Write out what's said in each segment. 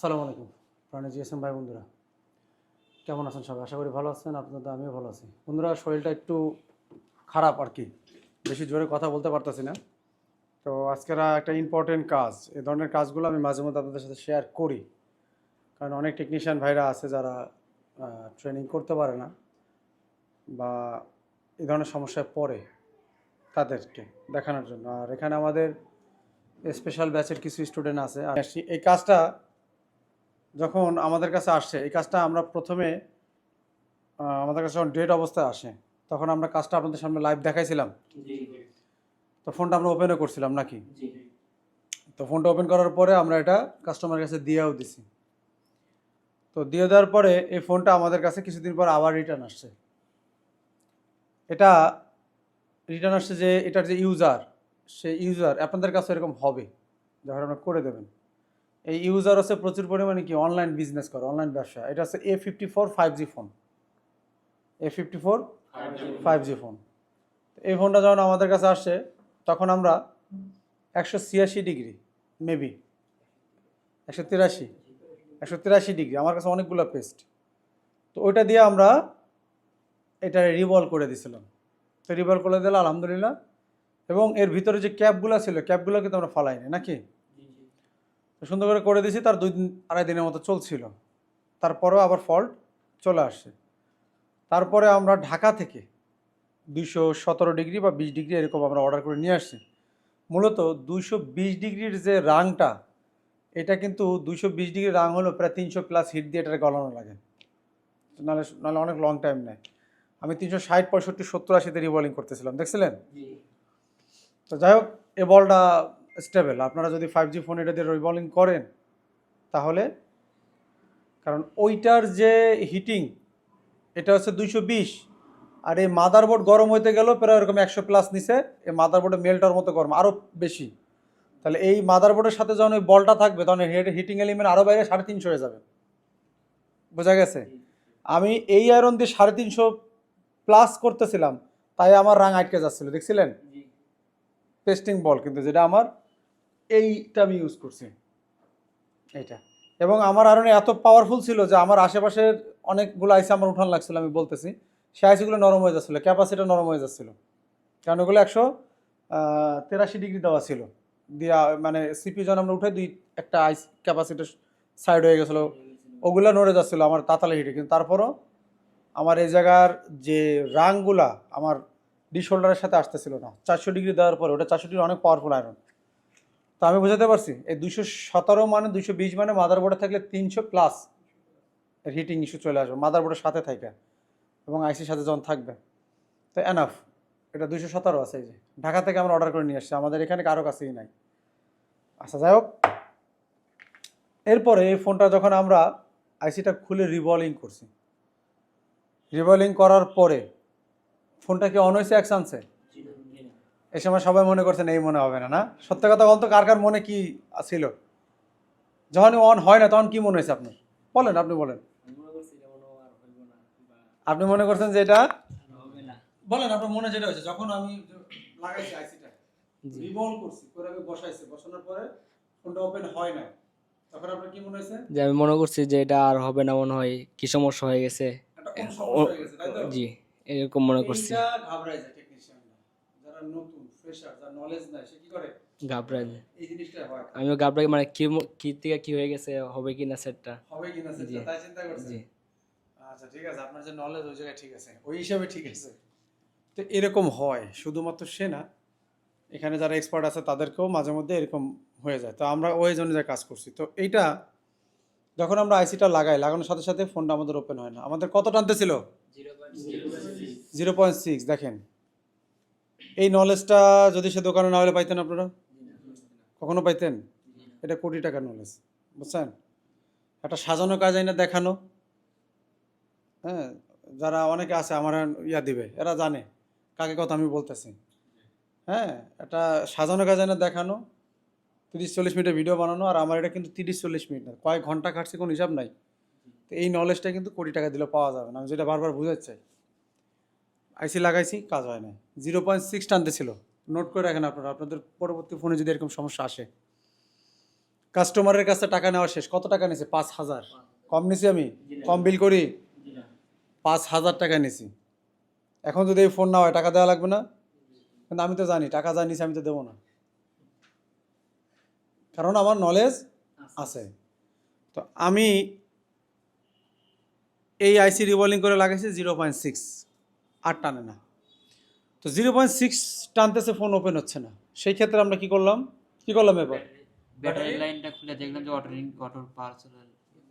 আসসালামু আলাইকুম। প্রাণী জিএসএম ভাই, বন্ধুরা। কেমন আছেন সবাই? আশা করি ভালো আছেন, আপনাদের আমিও ভালো আছি। বন্ধুরা, শরীরটা একটু খারাপ আর কি। বেশি জোরে কথা বলতে পারতেছি না। তো আজকের একটা ইম্পর্টেন্ট কাজ। এই ধরনের কাজগুলো আমি মাঝে মধ্যে আপনাদের সাথে শেয়ার করি। কারণ অনেক টেকনিশিয়ান ভাইরা আছে যারা ট্রেনিং করতে পারে না বা এই ধরনের সমস্যায় পড়ে তাদেরকে দেখানোর জন্য। আর এখানে আমাদের স্পেশাল ব্যাচের কিছু স্টুডেন্ট আছে। আর এই কাজটা যখন আমাদের কাছে আসছে এই কাজটা আমরা প্রথমে আমাদের কাছে যখন ডেট অবস্থায় আসে তখন আমরা কাজটা আপনাদের সামনে লাইভ দেখাইছিলাম। তো ফোনটা আমরা ওপেনও করছিলাম নাকি? তো ফোনটা ওপেন করার পরে আমরা এটা কাস্টমারের কাছে দিয়েও দিছি। তো দিয়ে দেওয়ার পরে এই ফোনটা আমাদের কাছে কিছুদিন পর আবার রিটার্ন আসছে। এটা রিটার্ন আসছে যে এটার যে ইউজার সেই ইউজার আপনাদের কাছে এরকম হবে যখন আপনারা করে দেবেন। এই ইউজার হচ্ছে প্রচুর পরিমাণে কি অনলাইন বিজনেস করে অনলাইন ব্যবসা। এটা হচ্ছে A fifty four five G phone A fifty four five G phone এই ফোনটা যখন আমাদের কাছে আসছে, তখন আমরা একশো ছিয়াশি ডিগ্রি মেবি একশো তিরাশি। একশো তিরাশি ডিগ্রি আমার কাছে অনেকগুলো পেস্ট তো ওইটা দিয়ে আমরা এটা রিভলভ করে দিছিলাম। তো রিভলভ করে দিলে আলহামদুলিল্লাহ। এবং এর ভিতরে যে ক্যাপগুলো ছিল ক্যাপগুলো কিন্তু আমরা ফালাইনি, নাকি? সুন্দর করে করে দিয়েছি তার দুই দিন আড়াই দিনের মতো চলছিল। তারপরেও আবার ফল্ট চলে আসছে তারপরে আমরা ঢাকা থেকে দুইশো সতেরো ডিগ্রি বা বিশ ডিগ্রি এরকম আমরা অর্ডার করে নিয়ে আসছি। মূলত দুইশো বিশ ডিগ্রির যে রাংটা এটা কিন্তু দুইশো বিশ ডিগ্রি রাং হলো প্রায় তিনশো প্লাস হিট দিয়ে এটা গলানো লাগে। নাহলে নাহলে অনেক লং টাইম নেয়। আমি তিনশো ষাট পঁয়ষট্টি সত্তর আশিতে রিবলিং করতেছিলাম দেখছিলেন? তো যাই হোক এ বলটা স্টেবল আপনারা যদি ফাইভ জি ফোন এটা দিয়ে রিবলিং করেন তাহলে কারণ ওইটার যে হিটিং এটা হচ্ছে দুইশো বিশ আর এই মাদারবোর্ড গরম হইতে গেলেও প্রায় এরকম একশো প্লাস নিচে এই মাদারবোর্ডে মেলটার মতো গরম আরও বেশি। তাহলে এই মাদারবোর্ডের সাথে যখন ওই বলটা থাকবে তখন হিটিং এলিমেন্ট আরও বাইরে সাড়ে তিনশো হয়ে যাবে। বোঝা গেছে? আমি এই আয়রন দিয়ে সাড়ে তিনশো প্লাস করতেছিলাম তাই আমার রাং আটকে যাচ্ছিল দেখছিলেন? পেস্টিং বল কিন্তু যেটা আমার এইটা আমি ইউজ করছি। এইটা। এবং আমার আরও এত পাওয়ারফুল ছিল যে আমার আশেপাশের অনেকগুলো আইসি আমার উঠান লাগছিল, আমি বলতেছি। সে আইসিগুলো নরম হয়ে যাচ্ছিল ক্যাপাসিটি নরম হয়ে যাচ্ছিল। কারণ ওগুলো একশো তেরাশি ডিগ্রি দেওয়া ছিল। দিয়া মানে সিপি যখন আমরা উঠে দুই, একটা আইস ক্যাপাসিটি সাইড হয়ে গেছিল। ওগুলো নড়ে যাচ্ছিল আমার তাতালে হিটে। কিন্তু তারপরও আমার এই জায়গার যে রাংগুলা আমার ডি শোল্ডারের সাথে আসতেছিল না। চারশো ডিগ্রি দেওয়ার পরে, ওটা চারশো ডিগ্রি অনেক পাওয়ারফুল আয়রন তো আমি বোঝাতে পারছি, এই দুশো সতেরো মানে দুশো বিশ মানে মাদারবোর্ডে থাকলে তিনশো প্লাস হিটিং ইস্যু চলে আসবে মাদারবোর্ডের সাথে থাকে এবং আইসির সাথে যখন থাকবে। তো এনাফ এটা দুশো সতেরো আছে এই যে, ঢাকা থেকে আমরা অর্ডার করে নিয়ে আসছি, আমাদের এখানে কারও কাছেই নাই। আচ্ছা যাই হোক। এরপরে এই ফোনটা যখন আমরা আইসিটা খুলে রিভলিং করছি রিভলিং করার পরে ফোনটা কি অন হয়েছে জি না এই সময় সবাই মনে করছেন এই মনে হবে না। না? সত্য কথা বলতো কার কার মনে কি ছিল? যখন অন হয় না তখন কি মনে হয়েছে আপনার? বলেন আপনি বলেন। মনে আপনি মনে করছেন যে এটা? হবে বলেন আপনার মনে যেটা হয়েছে যখন আমি লাগাইছি আইসিটা জি। করছি করে আমি বসাইছি বসানোর পরে ফোনটা ওপেন হয় না তখন আপনার কি মনে হয়েছে? যে আমি মনে করছি যে এটা আর হবে না মনে হয় কি সমস্যা হয়ে গেছে। জি এরকম মনে করছি। এইটা যায় টেকনিশিয়ানরা যারা নতুন। ফ্রেশার যার নলেজ নাই সে কি করে? ঘাবড়াই এই জিনিসটা হয়। আমিও ঘাবড়াই মানে কি কি থেকে কি হয়ে গেছে হবে কি না সেটটা? হবে কিনা জি। সেটা তাই চিন্তা করছেন? জি। আচ্ছা ঠিক আছে আপনার যে নলেজ ওই জায়গায় ঠিক আছে। ওই হিসাবে ঠিক আছে। তো এরকম হয় শুধুমাত্র সে না এখানে যারা এক্সপার্ট আছে তাদেরকেও মাঝে মধ্যে এরকম হয়ে যায়। তো আমরা ওই জন্য যা কাজ করছি। তো এইটা যখন আমরা আইসিটা লাগাই লাগানোর সাথে সাথে ফোনটা আমাদের ওপেন হয় না। আমাদের কত টানতে ছিল? জিরো পয়েন্ট সিক্স দেখেন। এই নলেজটা যদি সে দোকানে না হলে পাইতেন আপনারা? কখনো পাইতেন? এটা কোটি টাকার নলেজ বুঝছেন? একটা সাজানো কাজ না দেখানো হ্যাঁ? যারা অনেকে আছে, আমার ইয়া দিবে, এরা জানে, কাকে কথা আমি বলতেছি। হ্যাঁ? একটা সাজানো কাজ না দেখানো, তিরিশ চল্লিশ মিনিটের ভিডিও বানানো, আর আমার এটা কিন্তু তিরিশ চল্লিশ মিনিট না, কয়েক ঘণ্টা খাটছে, কোনো হিসাব নাই। তো এই নলেজটা কিন্তু কোটি টাকা দিলে পাওয়া যাবে না, আমি যেটা বারবার বুঝাতে চাই। আইসি লাগাইছি, কাজ হয় না জিরো পয়েন্ট সিক্স টানতে ছিল। নোট করে রাখেন আপনারা, আপনাদের পরবর্তী ফোনে যদি এরকম সমস্যা আসে। কাস্টমারের কাছে টাকা নেওয়া শেষ। কত টাকা নিছে পাঁচ হাজার। কম নিছি আমি? কম বিল করি? পাঁচ হাজার টাকা নিছি। এখন যদি এই ফোন না হয়, টাকা দেওয়া লাগবে না? কিন্তু আমি তো জানি, টাকা যা নিছি আমি তো দেবো না। কারণ আমার নলেজ আছে। তো আমি এই আইসি রিভলিং করে লাগাইছি জিরো পয়েন্ট সিক্স। আর টানে না। তো জিরো পয়েন্ট সিক্স টানতেছে ফোন ওপেন হচ্ছে না। সেই ক্ষেত্রে আমরা কি করলাম? কি করলাম এবার? ব্যাটারি লাইনটা খুলে দেখলাম যে অটো রিং অটোর পাওয়ার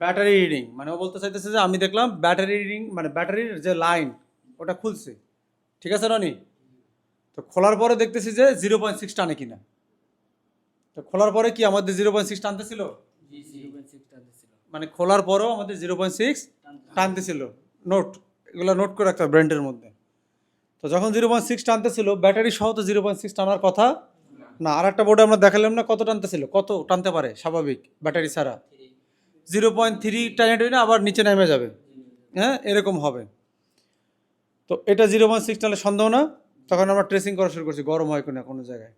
ব্যাটারি রিডিং মানে ও বলতে চাইতেছে যে আমি দেখলাম ব্যাটারি রিডিং মানে ব্যাটারির যে লাইন ওটা খুলছে। ঠিক আছে রনি? তো খোলার পরে দেখতেছি যে জিরো পয়েন্ট সিক্স টানে কিনা। তো খোলার পরে কি আমাদের জিরো পয়েন্ট সিক্স টানতেছিল? জিরো পয়েন্ট সিক্স টানতেছিল। মানে খোলার পরেও আমাদের জিরো পয়েন্ট সিক্স টানতেছিল। নোট এগুলো নোট করে রাখতে হবে ব্র্যান্ডের মধ্যে। তো যখন জিরো পয়েন্ট সিক্স টানতেছিল ব্যাটারি সহ তো জিরো পয়েন্ট সিক্স টানার কথা না। আর একটা বোর্ডে আমরা দেখালাম না কত টানতেছিল। কত টানতে পারে? স্বাভাবিক ব্যাটারি ছাড়া। জিরো পয়েন্ট থ্রি টাইনে টাইনে আবার নিচে নেমে যাবে। হ্যাঁ এরকম হবে। তো এটা জিরো পয়েন্ট সিক্স টানলে সন্দেহ না। তখন আমরা ট্রেসিং করা শুরু করছি গরম হয় কিনা কোনো জায়গায়।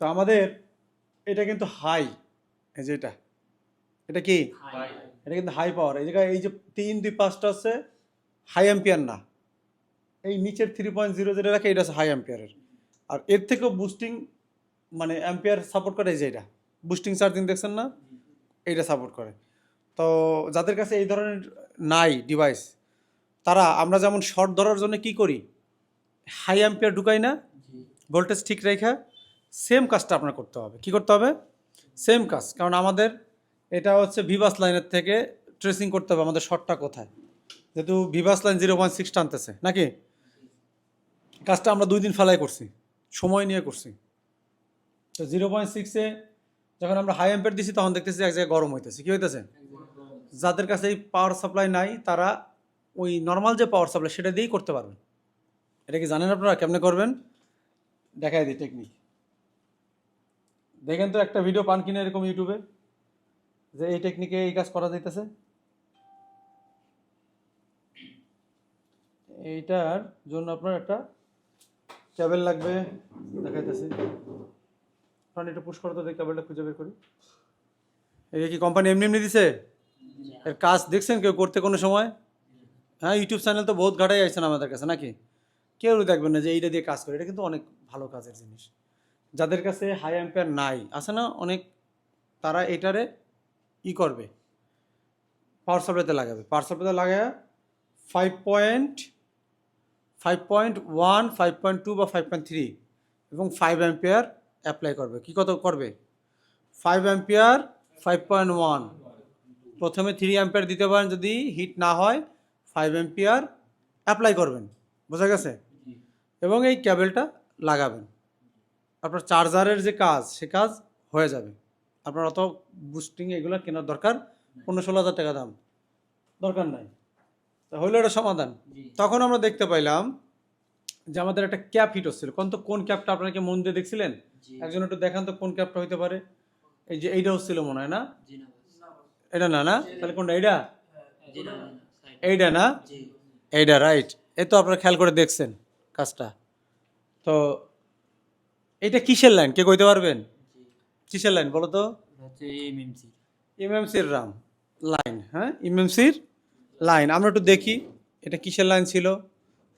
তো আমাদের এটা কিন্তু হাই এই যে এটা। এটা কি? হাই এটা কিন্তু হাই পাওয়ার এই জায়গায় এই যে তিন দুই পাঁচটা হচ্ছে হাই অ্যাম্পিয়ার না। এই নিচের থ্রি পয়েন্ট জিরো যেটা রাখে, এটা হচ্ছে হাই অ্যাম্পিয়ারের আর এর থেকেও বুস্টিং মানে অ্যাম্পিয়ার সাপোর্ট করে এই যে এটা। বুস্টিং চার্জিং দেখছেন না, এইটা সাপোর্ট করে। তো যাদের কাছে এই ধরনের নাই ডিভাইস তারা, আমরা যেমন শর্ট ধরার জন্য কি করি? হাই অ্যাম্পিয়ার ঢুকাই না ভোল্টেজ ঠিক রেখা সেম কাজটা আপনার করতে হবে। কি করতে হবে? সেম কাজ, কারণ আমাদের এটা হচ্ছে ভিভাস লাইনের থেকে ট্রেসিং করতে হবে আমাদের শর্টটা কোথায়। যেহেতু Vivas line zero point six টানতেছে, নাকি? কাজটা আমরা দুই দিন ফেলাই করছি। সময় নিয়ে করছি। তো জিরো পয়েন্ট সিক্সে যখন আমরা হাই অ্যাম্পের দিছি, তখন দেখতেছি এক জায়গায় গরম হইতেছে। কী হইতেছে? যাদের কাছে এই পাওয়ার সাপ্লাই নাই, তারা ওই নর্মাল যে পাওয়ার সাপ্লাই সেটা দিয়েই করতে পারবেন এটা কি জানেন আপনারা? কেমনে করবেন? দেখাই দিই টেকনিক দেখেন তো একটা ভিডিও পান কিনে এরকম ইউটিউবে যে এই টেকনিকে এই কাজ করা যাইতেছে। এইটার জন্য আপনার একটা ক্যাবেল লাগবে, দেখাইতেছি। আপনার একটু পুশ করো তো ক্যাবেলটা খুঁজে বের করি। এই কি কোম্পানি এমনি এমনি দিছে? এর কাজ দেখছেন কেউ করতে কোনো সময়? হ্যাঁ ইউটিউব চ্যানেল তো বহুত ঘাটাই আসছেন আমাদের কাছে, নাকি? কেউ দেখবেন না যে এইটা দিয়ে কাজ করে, এটা কিন্তু অনেক ভালো কাজের জিনিস। যাদের কাছে হাই অ্যাম্পেয়ার নাই, আছে না, অনেক তারা এটারে ই করবে। পাওয়ার সাপ্লাইতে লাগাবে। পাওয়ার সাপ্লাইতে লাগায় five point five point one five point two বা ফাইভ পয়েন্ট থ্রি এবং ফাইভ অ্যাম্পিয়ার অ্যাপ্লাই করবে। কি কত করবে? Five ampere five point one প্রথমে থ্রি অ্যাম্পিয়ার দিতে পারেন যদি হিট না হয় ফাইভ অ্যাম্পিয়ার অ্যাপ্লাই করবেন। বোঝা গেছে? এবং এই ক্যাবেলটা লাগাবেন। আপনার চার্জারের যে কাজ, সে কাজ হয়ে যাবে। আপনার অত বুস্টিং এগুলো কেনার দরকার, পনেরো ষোলো হাজার টাকা দাম। দরকার নাই। তা হইল এটা সমাধান। তখন আমরা দেখতে পাইলাম যে আমাদের একটা ক্যাপ হিট হচ্ছিল। কোন তো কোন ক্যাপটা আপনাকে মন দিয়ে দেখছিলেন? একজন একটু দেখান তো কোন ক্যাপটা হইতে পারে। এই যে এইটা হচ্ছিল মনে হয় না। এটা না না? তাহলে কোনটা এইটা? side। এইটা না? এইটা রাইট। এই তো আপনারা খেয়াল করে দেখছেন কাজটা। তো এটা কিসের লাইন? কে কইতে পারবেন? কিসের লাইন বলো তো? এমএমসি এমএমসির রাম। লাইন হ্যাঁ? এমএমসির লাইন, আমরা একটু দেখি এটা কিসের লাইন ছিল।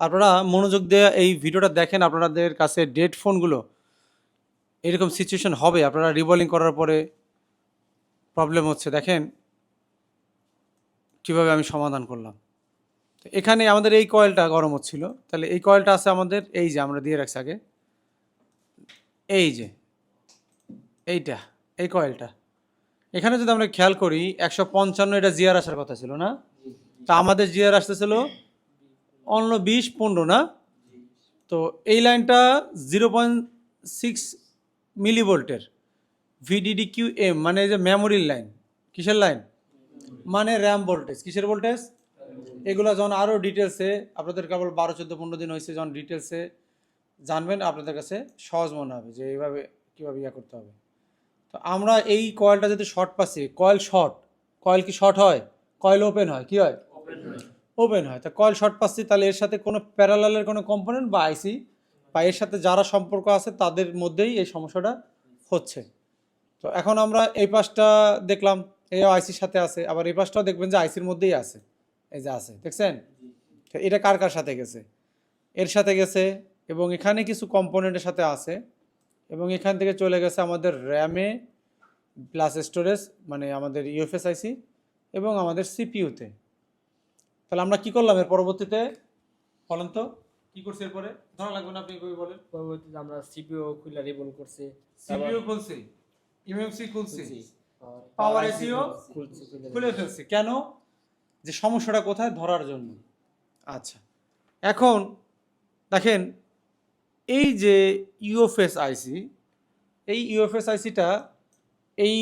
আপনারা মনোযোগ দিয়ে এই ভিডিওটা দেখেন আপনাদের কাছে ডেড ফোনগুলো এরকম সিচুয়েশন হবে, আপনারা রিবলিং করার পরে প্রবলেম হচ্ছে। দেখেন কীভাবে আমি সমাধান করলাম। তো এখানে আমাদের এই কয়েলটা গরম হচ্ছিল। তাহলে এই কয়েলটা আছে আমাদের, এই যে আমরা দিয়ে রাখছি আগে। এই যে, এইটা, এই কয়েলটা এখানে যদি আমরা খেয়াল করি, একশো পঞ্চান্ন এটা জিয়ার আসার কথা ছিল না? তা আমাদের জিয়ার আসতেছিল অন্য বিশ, পনেরো, না? তো এই লাইনটা জিরো পয়েন্ট সিক্স মিলিভোল্টের। ভিডিডি কিউ এম মানে যে মেমোরির লাইন। কিসের লাইন? মানে র্যাম ভোল্টেজ। কিসের ভোল্টেজ? এগুলো যখন আরও ডিটেলসে আপনাদের কেবল বারো, চোদ্দ, পনেরো দিন হয়েছে যখন ডিটেলসে জানবেন, আপনাদের কাছে সহজ মনে হবে যে এইভাবে কীভাবে ইয়া করতে হবে। তো আমরা এই কয়েলটা যদি শর্ট পাচ্ছি, কয়েল শর্ট। কয়েল কি শর্ট হয়? কয়েল ওপেন হয়। কি হয়? ওপেন হয়। তা কয়েল শর্ট পাচ্ছি তাহলে এর সাথে কোনো প্যারালালের কোনো কম্পোনেন্ট বা আইসি বা এর সাথে যারা সম্পর্ক আছে তাদের মধ্যেই এই সমস্যাটা হচ্ছে। তো এখন আমরা এই পাশটা দেখলাম এই আইসির সাথে আছে আবার এই পাশটাও দেখবেন যে আইসির মধ্যেই আছে। এই যে আছে দেখছেন? তো এটা কার কার সাথে গেছে? এর সাথে গেছে এবং এখানে কিছু কম্পোনেন্টের সাথে আছে এবং এখান থেকে চলে গেছে আমাদের র্যামে প্লাস স্টোরেজ মানে আমাদের ইউএফএস আইসি এবং আমাদের সিপিইউতে তাহলে আমরা কি করলাম এর পরবর্তীতে? বলেন তো। কি করছে এরপরে? ধরা লাগবে না আপনি কই বলেন। পরবর্তীতে আমরা সিপিও খুলে রিবন করছি। সিপিইউ খুলছি। ইউএমসি খুলছি। খুলছি। পাওয়ার এসিও খুলছি খুলে ফেলছি। কেন? যে সমস্যাটা কোথায়? ধরার জন্য। আচ্ছা। এখন দেখেন এই যে ইউএফএস আইসি এই ইউএফএস আইসিটা এই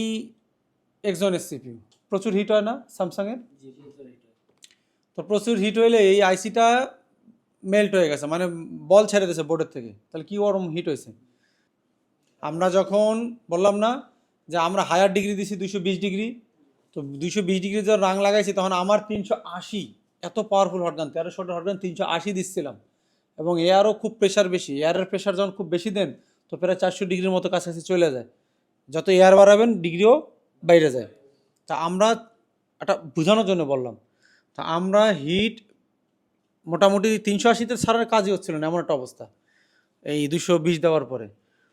একজনের সিপিইউ। প্রচুর হিট হয় না স্যামসাংয়ের। তো প্রচুর হিট হইলে এই আইসিটা মেল্ট হয়ে গেছে মানে বল ছেড়ে দিয়েছে বোর্ডের থেকে। তাহলে কী ওরম হিট হয়েছে আমরা যখন, বললাম না যে আমরা হায়ার ডিগ্রি দিছি দুশো বিশ ডিগ্রি তো দুশো বিশ ডিগ্রি যখন রাং লাগাইছি, তখন আমার তিনশো আশি এত পাওয়ারফুল হটগান তেরোশো হটগান তিনশো আশি দিচ্ছিলাম। এবং এয়ারও খুব প্রেশার বেশি এয়ারের প্রেশার যখন খুব বেশি দেন, তো প্রায় চারশো ডিগ্রির মতো কাছাকাছি চলে যায়। যত এয়ার বাড়াবেন ডিগ্রিও বাইরে যায়। তা আমরা একটা বোঝানোর জন্য বললাম তা আমরা হিট মোটামুটি তিনশো আশিতে ছাড়ার কাজই হচ্ছিল না, এমন একটা অবস্থা। এই দুশো বিশ দেওয়ার পরে।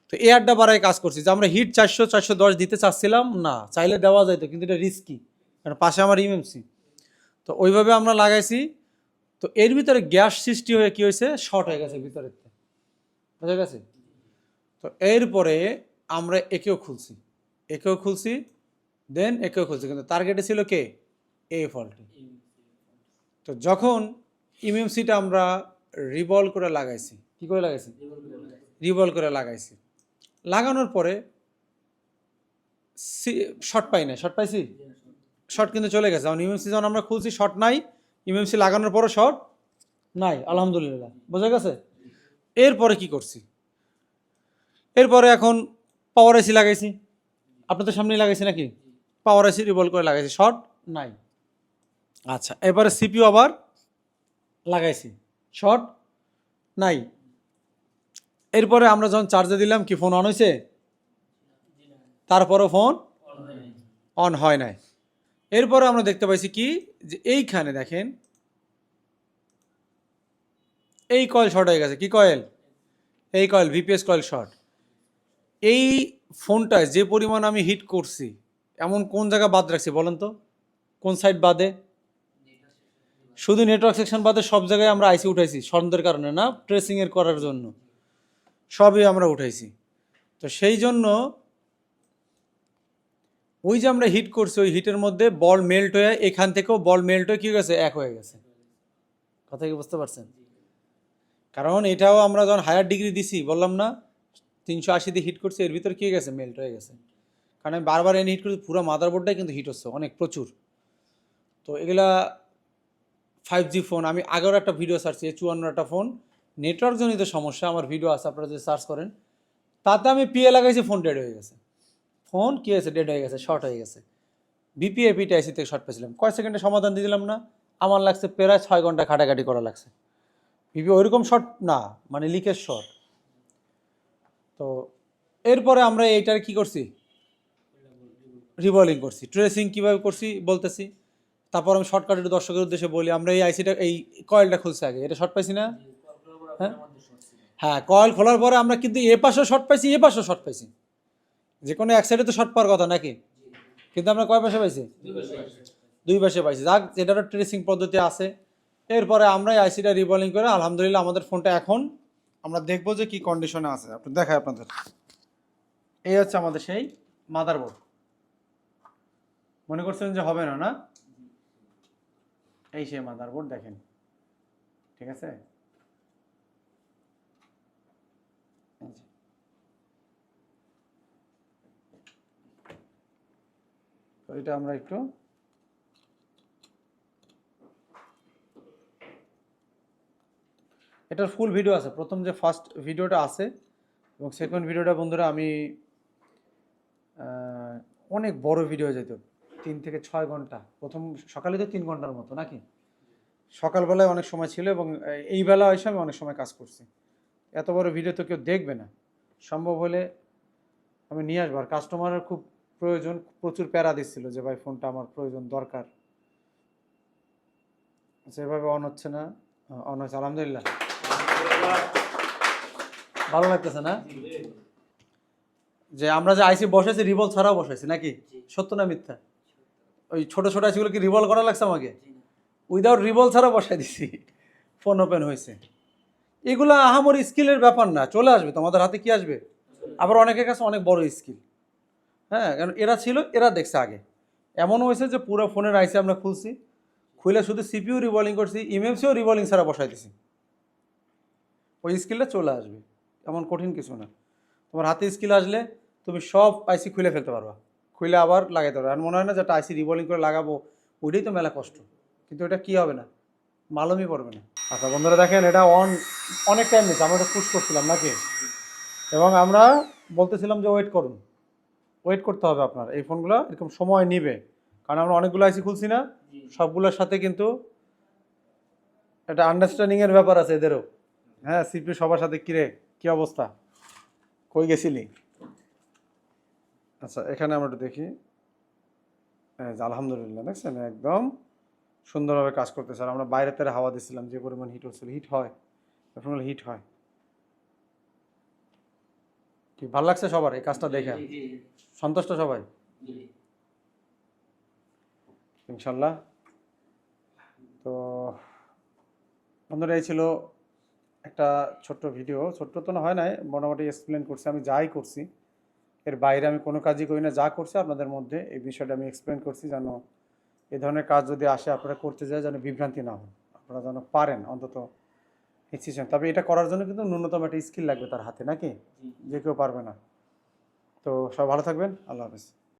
তো এয়ারটা বাড়ায় কাজ করছি। যে আমরা হিট চারশো চারশো দশ দিতে চাচ্ছিলাম, না, চাইলে দেওয়া যাইতো, কিন্তু এটা রিস্কি কারণ পাশে আমার ইএমসি তো ওইভাবে আমরা লাগাইছি। তো এর ভিতরে গ্যাস সৃষ্টি হয়ে কী হয়েছে? শর্ট হয়ে গেছে ভিতরের বুঝা গেছে? তো এরপরে আমরা একেও খুলছি। একেও খুলছি দেন একেও খুলছি। কিন্তু টার্গেটে ছিল কে? এ। ফল্টে তো যখন ইমিউসিটা আমরা রিভলভ করে লাগাইছি, কি করে লাগাইছি? রিভলভ করে লাগাইছি। লাগানোর পরে শর্ট পাই না শর্ট পাইছি? শর্ট কিন্তু চলে গেছে। যখন ইমিউসি যখন আমরা খুলছি শর্ট নাই। ইমিউসি লাগানোর পরও শর্ট নাই, আলহামদুলিল্লাহ। বোঝা গেছে? এরপরে কি করছি? এরপরে এখন পাওয়ার এসি লাগাইছি। আপনাদের সামনেই লাগাইছি নাকি? পাওয়ার এসি রিভলভ করে লাগাইছি। শর্ট নাই। আচ্ছা এবারে সিপিউ আবার লাগাইছি। শর্ট নাই। এরপরে আমরা যখন চার্জে দিলাম, কি ফোন অন হয়েছে তারপরও ফোন অন হয় নাই। এরপরে আমরা দেখতে পাইছি কি, যে এইখানে দেখেন, এই কয়েল শর্ট হয়ে গেছে। কি কয়েল এই কয়েল ভিপিএস কয়েল শর্ট এই ফোনটায় যে পরিমাণ আমি হিট করছি, এমন কোন জায়গা বাদ রাখছি বলেন তো? কোন সাইড বাদে? শুধু নেটওয়ার্ক সেকশন বাদে সব জায়গায় আমরা আইসি উঠাইছি সন্দের কারণে না ট্রেসিংয়ের করার জন্য। সবই আমরা উঠাইছি। তো সেই জন্য ওই যে আমরা হিট করছি, ওই হিটের মধ্যে বল মেল্ট হয়ে এখান থেকেও বল মেল্ট হয়ে কী গেছে? এক হয়ে গেছে। কথা কি বুঝতে পারছেন? কারণ এটাও আমরা যখন হায়ার ডিগ্রি দিছি, বললাম না, তিনশো আশি দিয়ে হিট করছি, এর ভিতর কী হয়ে গেছে? মেল্ট হয়ে গেছে। কারণ আমি বারবার এনে হিট করছি, পুরো মাদারবোর্ডটাই কিন্তু হিট হচ্ছে, অনেক প্রচুর। তো এগুলা ফাইভ জি ফোন আমি আগেও একটা ভিডিও সার্চি চুয়ান্ন একটা ফোন নেটওয়ার্কজনিত সমস্যা, আমার ভিডিও আছে, আপনারা যদি সার্চ করেন। তাতে আমি পিএ লাগাইছি ফোন ডেড হয়ে গেছে। ফোন কী হয়েছে? ডেড হয়ে গেছে শর্ট হয়ে গেছে। বিপিএ পিটিআইসি থেকে শর্ট পেয়েছিলাম। কয় সেকেন্ডে সমাধান দিয়ে দিলাম না? আমার লাগছে প্রায় ছয় ঘণ্টা খাটাখাটি করা লাগছে। বিপি ওইরকম শর্ট না মানে লিকেজ শর্ট তো এরপরে আমরা এইটার কি করছি? রিভলিং করছি। ট্রেসিং কীভাবে করছি? বলতেছি। তারপর আমি শর্টকাট একটু দর্শকের উদ্দেশ্যে বলি আমরা এই আইসিটা এই কয়েলটা খুলছি আগে। এটা শর্ট পাইছি না? হ্যাঁ? হ্যাঁ কয়েল খোলার পরে আমরা কিন্তু এ পাশেও শর্ট পাইছি এ পাশেও শর্ট পাইছি। যে কোনো এক সাইডে তো শর্ট পাওয়ার কথা নাকি? কিন্তু আমরা কয় পাশে পাইছি? দুই পাশে পাইছি। যাক যেটারও ট্রেসিং পদ্ধতি আছে। এরপরে আমরা এই আইসিটা রিবলিং করে আলহামদুলিল্লাহ আমাদের ফোনটা এখন আমরা দেখব যে কি কন্ডিশনে আছে। আপনি দেখায় আপনাদের। এই হচ্ছে আমাদের সেই মাদারবোর্ড মনে করছেন যে হবে না না? এই সেই মাদারবোর্ড দেখেন। ঠিক আছে? এটা আমরা একটু এটার ফুল ভিডিও আছে। প্রথম যে ফার্স্ট ভিডিওটা আছে এবং সেকেন্ড ভিডিওটা বন্ধুরা আমি অনেক বড় ভিডিও যেত তিন থেকে ছয় ঘণ্টা। প্রথম সকালে তো তিন ঘণ্টার মতো নাকি? সকালবেলায় অনেক সময় ছিল এবং এই- বেলা এসে আমি অনেক সময় কাজ করছি। এত বড় ভিডিও তো কেউ দেখবে না। সম্ভব হলে আমি নিয়ে আসব। আর কাস্টমারের খুব প্রয়োজন প্রচুর প্যারা দিচ্ছিল যে ভাই ফোনটা আমার প্রয়োজন দরকার। সেভাবে অন হচ্ছে না অন হচ্ছে আলহামদুলিল্লাহ। ভালো লাগতেছে না? যে আমরা যে আইসি বসেছি রিভল ছাড়াও বসেছি নাকি? সত্য না মিথ্যা? ওই ছোটো ছোটো আইসিগুলো কি রিভল করা লাগছে আমাকে। উইদাউট রিভল ছাড়া বসাই দিছি। ফোন ওপেন হয়েছে। এগুলো আহামরি স্কিলের ব্যাপার না, চলে আসবে, তোমাদের হাতে কি আসবে? আবার অনেকের কাছে অনেক বড় স্কিল। হ্যাঁ কারণ এরা ছিল, এরা দেখছে আগে। এমন হয়েছে যে পুরো ফোনের আইসি আমরা খুলছি, খুলে শুধু সিপিউ রিভলিং করছি ইমএমসিও রিভলিং ছাড়া বসাই দিছি। ওই স্কিলটা চলে আসবে, এমন কঠিন কিছু না। তোমার হাতে স্কিল আসলে তুমি সব আইসি খুলে ফেলতে পারবা। খুলে আবার লাগাইতে পারবে আর মনে হয় না যে একটা আইসি রিভলিং করে লাগাবো ওইটাই তো মেলা কষ্ট। কিন্তু এটা কি হবে না? মালুমই পড়বে না। আচ্ছা বন্ধুরা দেখেন এটা অন অনেক টাইম নিচ্ছে। আমরা এটা পুশ করছিলাম নাকি? এবং আমরা বলতেছিলাম যে ওয়েট করুন। ওয়েট করতে হবে আপনার। এই ফোনগুলো এরকম সময় নিবে। কারণ আমরা অনেকগুলো আইসি খুলছি না সবগুলোর সাথে কিন্তু একটা আন্ডারস্ট্যান্ডিংয়ের ব্যাপার আছে এদেরও। হ্যাঁ সিপি সবার সাথে কিরে কি অবস্থা? কই গেছিলি? আচ্ছা এখানে আমরা একটু দেখি। আলহামদুলিল্লাহ দেখছেন? একদম সুন্দরভাবে কাজ করতেছে। আর আমরা বাইরে তেরে হাওয়া দিচ্ছিলাম যে পরিমাণ হিট হচ্ছিল। হিট হয়। ফোনগুলো হিট হয়। কি ভালো লাগছে সবার এই কাজটা দেখে? সন্তুষ্ট সবাই? ইনশাল্লাহ। তো বন্ধুরা এই ছিল একটা ছোট্ট ভিডিও। ছোট্ট তো না হয় নাই। মোটামুটি এক্সপ্লেন করছি। আমি যাই করছি। এর বাইরে আমি কোনো কাজই করি না। যা করছি আপনাদের মধ্যে এই বিষয়টা আমি এক্সপ্লেন করছি যেন এ ধরনের কাজ যদি আসে আপনারা করতে যায় যেন বিভ্রান্তি না হন। আপনারা যেন পারেন অন্তত হিচিয়েছেন তবে এটা করার জন্য কিন্তু ন্যূনতম একটা স্কিল লাগবে তার হাতে নাকি? যে কেউ পারবে না। তো সব ভালো থাকবেন। আল্লাহ হাফেজ।